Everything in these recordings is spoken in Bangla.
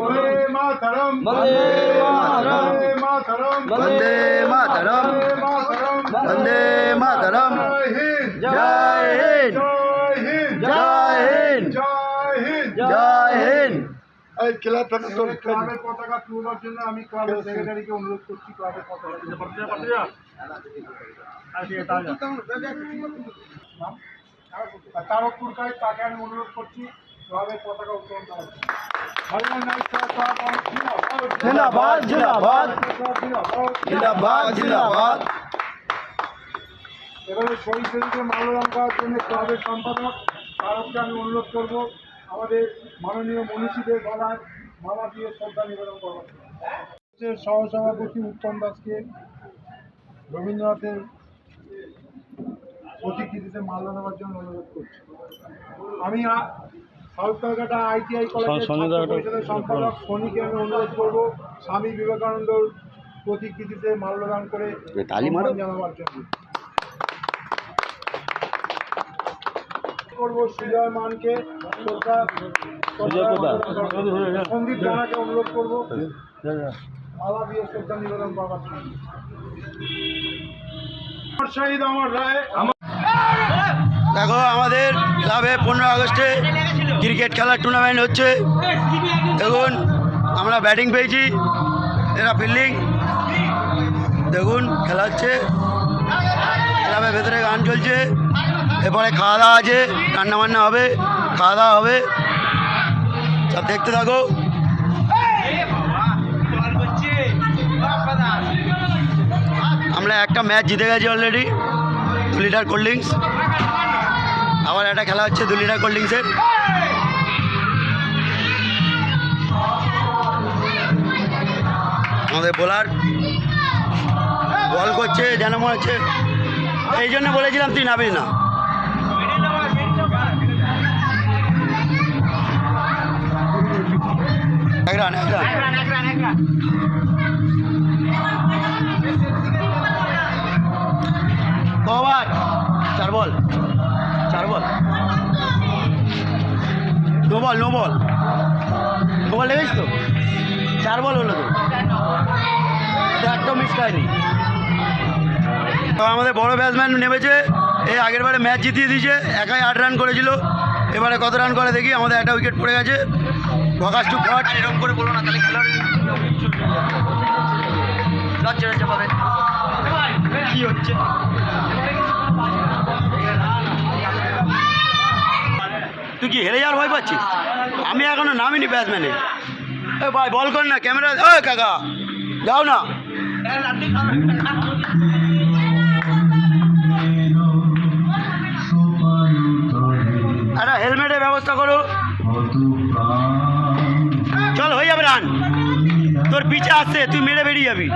বন্দে মাতরম বন্দে মাতরম বন্দে মাতরম বন্দে মাতরম জয় হিন্দ জয় হিন্দ জয় হিন্দ জয় হিন্দ এই ক্লাবটা তো ক্লাবের পতাকা তুলবার জন্য আমি ক্লাবের সেক্রেটারিকে অনুরোধ করছি ক্লাবের পতাকা তাকে আমি অনুরোধ করছি। পতাকা করার এবারে শহীদ শহীদকে মাল্যদান করার জন্য ক্লাবের সম্পাদক তারককে আমি অনুরোধ করব, আমাদের মাননীয় মনীষীদের গলায় মালা দিয়ে শ্রদ্ধা নিবেদন। হচ্ছে সহসভাপতি উত্তম দাসকে রবীন্দ্রনাথের প্রতিকৃতিতে মাল্য দেওয়ার জন্য অনুরোধ করছি। আমি কলকাতা আইটিআই কলেজের সম্পাদক আমি অনুরোধ করব স্বামী বিবেকানন্দর প্রতিকৃতিতে মাল্যদান করে তালি জানাবার জন্য। করব সুজয় মানকে সন্দীপ জানাকে অনুরোধ করব। মালা দিয়ে শ্রদ্ধা নিবেদন করবার জন্য। দেখো আমাদের ক্লাবে পনেরো আগস্টে ক্রিকেট খেলার টুর্নামেন্ট হচ্ছে। দেখুন, আমরা ব্যাটিং পেয়েছি, এরা ফিল্ডিং দেখুন, খেলা হচ্ছে। ক্লাবের ভেতরে গান চলছে। এরপরে খাওয়া দাওয়া আছে রান্না বান্না হবে খাওয়া দাওয়া হবে। সব দেখতে থাকো। আমরা একটা ম্যাচ জিতে গেছি অলরেডি দু লিটার কোল্ড ড্রিঙ্কস আবার একটা খেলা হচ্ছে দু লিটার কোল্ড ড্রিঙ্কসের আমাদের বোলার বল করছে, যেন মনে হচ্ছে। এই জন্য বলেছিলাম তুই নাবি না। চার বল চার ball. No ball no ball. No ball লেগেছ তো? চার বল হলো তো। একটাও মিস খায়নি আমাদের বড় ব্যাটসম্যান নেমেছে এই আগের বারে ম্যাচ জিতিয়ে দিয়েছে একাই আট রান করেছিল। এবারে কত রান করে দেখি আমাদের একটা উইকেট পড়ে গেছে। প্রকাশ টু ফট এরকম করে বলো না তাহলে খেলার লজ্জা লজ্জা পাবে। কি হচ্ছে? তুই কি হেরে যাওয়ার ভয় পাচ্ছিস? আমি এখনও নামিনি ব্যাটসম্যানে এ ভাই, বল কর না, ক্যামেরা ও কাকা, যাও না। একটা হেলমেটের ব্যবস্থা করো। চল, হয়ে যাবে রান তোর পিছে আসছে তুই মেরে বেরিয়ে যাবি।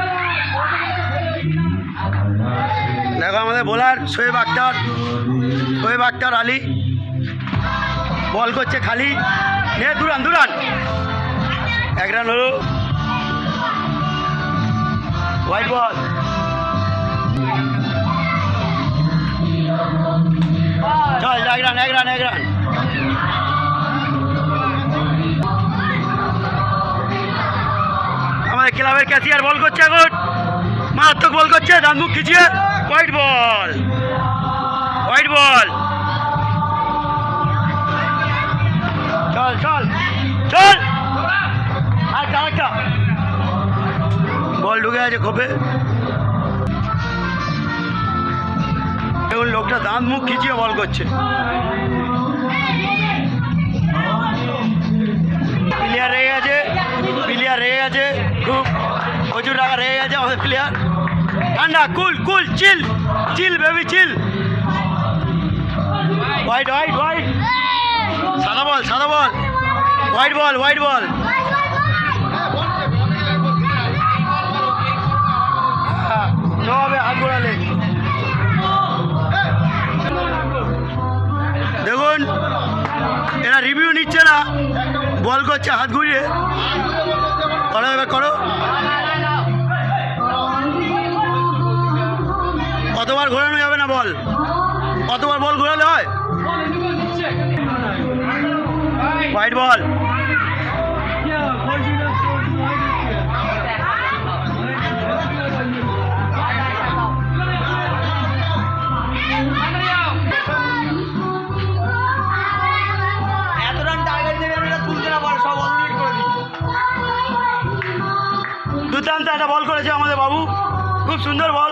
দেখো আমাদের বোলার, শোয়েব আক্তার শোয়েব আক্তার আলী। বল করছে খালি। নে, দুরান দুরান। এক রান হলো। হোয়াইট বল চল, এক রান এক রান এক রান। আমাদের ক্লাবের ক্যাশিয়ার বল করছে এখন। মারাত্মক বল করছে, ডান মুখ খিচিয়ে। হোয়াইট বল হোয়াইট বল চল চল চল। আরেকটা বল ঢুকে আছে খোপে। লোকটা দাঁত, মুখ খিচিয়ে বল করছে। প্লেয়ার রেগে গেছে প্লেয়ার রেগে গেছে, খুব প্রচুর টাকা রেগে গেছে আমাদের প্লেয়ার ঠান্ডা cool cool chill chill baby chill white white white সাদা বল সাদা বল। White ball white ball. ঘোরালে। দেখুন, এরা রিভিউ নিচ্ছে না। বল করছে, হাত ঘুরিয়ে। করো এবার, করো। কতবার ঘোরানো যাবে না বল? কতবার বল ঘোরালে হয়? হোয়াইট বল দুর্দান্ত একটা বল করেছে আমাদের বাবু। খুব সুন্দর বল।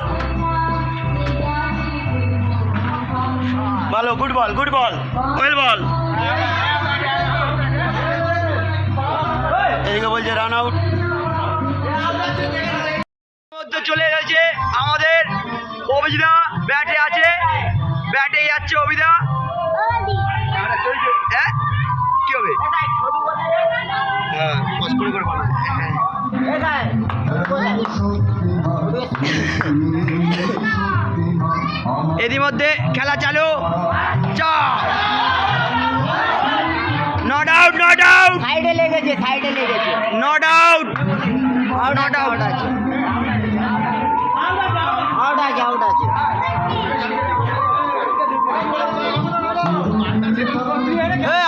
ভালো good ball good ball well ball এদিকে বলছে রান আউট চলে গেছে আমাদের অভিদা। ব্যাটে আছে। ব্যাটে যাচ্ছে অভিদা। হ্যাঁ? কি হবে? হ্যাঁ করে। এরই মধ্যে খেলা চালু। নট আউট নট আউট সাইডে লেগেছে সাইডে লেগেছে। নট আউট নট আউট আছে আউট আছে। আউট আছে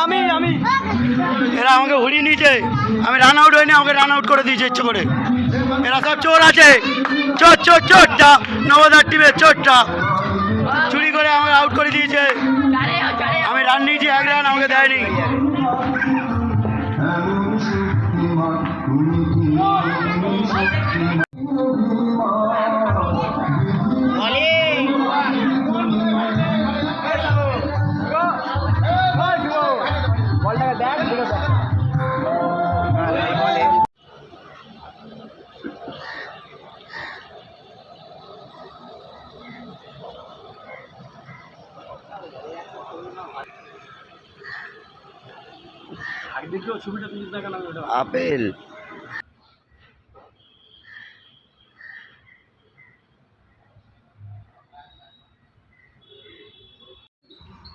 আমি আমি এরা আমাকে উড়িয়ে নিয়েছে। আমি রান আউট হইনি আমাকে রান আউট করে দিয়েছে ইচ্ছে করে। এরা সব চোর আছে। চোর চোর, চোরটা। নবদার টিমের চোরটা। চুরি করে আমার আউট করে দিয়েছে। আমি রান নিয়েছি, এক রান আমাকে দেয়নি। আপেল।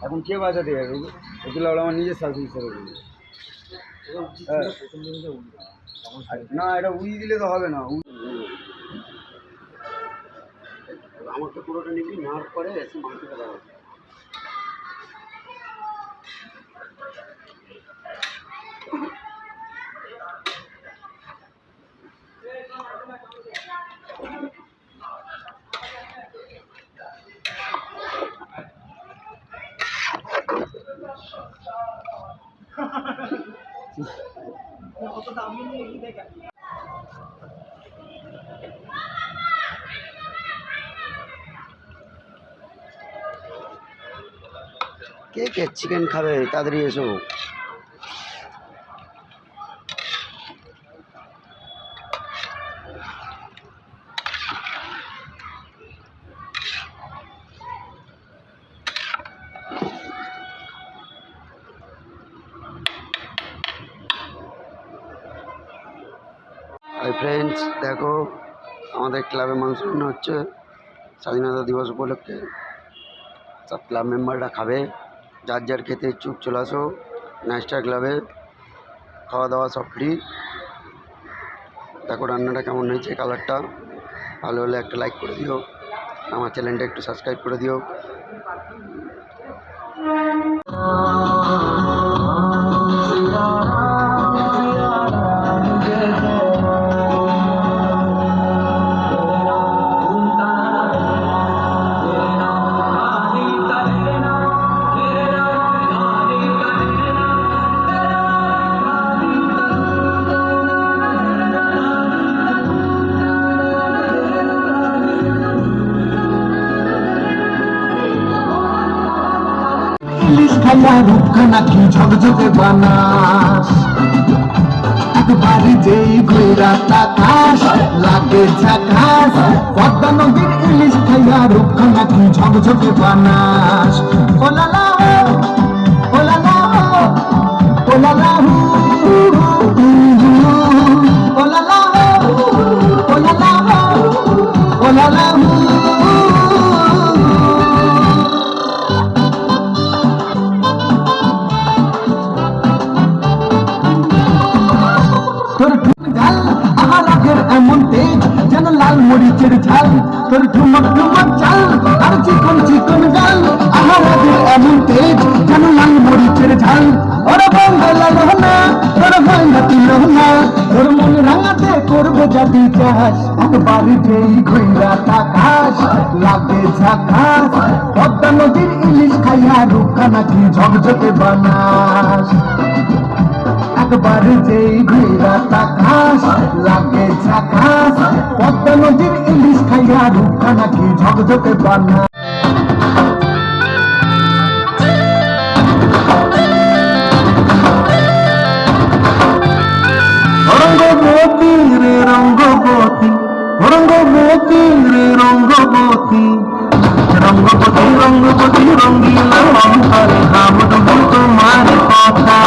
এখন কে বাজাতে যাবে ওগুলো আমার নিজের শাশুড়ি হিসেবে না এটা উড়িয়ে দিলে তো হবে না। আমার তো পুরোটা নিবি নেওয়ার পরে এসে মাংসটা দেওয়া কে কে চিকেন খাবে? তাড়াতাড়ি এসো। ফ্রেন্ডস দেখো, আমাদের ক্লাবে মাংস রান্না হচ্ছে স্বাধীনতা দিবস উপলক্ষে। সব ক্লাব মেম্বাররা খাবে। যার যার খেতে ইচ্ছুক চলে আসো। নাইস্টার ক্লাবে খাওয়া দাওয়া সব ফ্রি দেখো রান্নাটা কেমন হয়েছে কালারটা ভালো হলে একটা লাইক করে দিও। আমার চ্যানেলটা একটু সাবস্ক্রাইব করে দিও। ইলিশ খাইয়া রূপখানা কি ঝকঝকে বানাস? একবারই যেই ঘুরা তাকাস, লাগে ঝাকাস, পদ্মা নদীর ইলিশ খাইয়া রূপখানা কি ঝকঝকে বানাস? ওলালা ওলালা ওলালা এমন তেজ, যেন লাল মরিচের ঝাল। তোর ঠুমক ঠুমক চাল, আর চিকন চিকন গাল আমার আগের এমন তেজ, যেন লাল মরিচের ঝাল। ওরা বঙ্গলা রহনা তোর ভাঙ্গা তিল না তোর মন রাঙাতে করবে যদি চাস। একবার যেই ঘুরা তাকাস, লাগে ঝাকাস। পদ্মা নদীর ইলিশ খাইয়া রুখা নাকি ঝকঝকে বানাস। একবার যেই ঘুরা তাকাস লাগে ঝাকাস পদ্মা নদীর ইলিশ খাইয়া রূপটা নাকি ঝকঝকে বানা। রঙ্গবতী রঙ্গবতী রঙ্গবতী। রঙ্গবতী রঙ্গপতি রঙ্গিল অন্তরে হামদু তোমার কথা।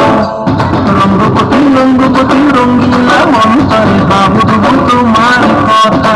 রঙ্গপতি রঙ্গপতি রঙ্গিল অন্তরে হামদু তোমার কথা।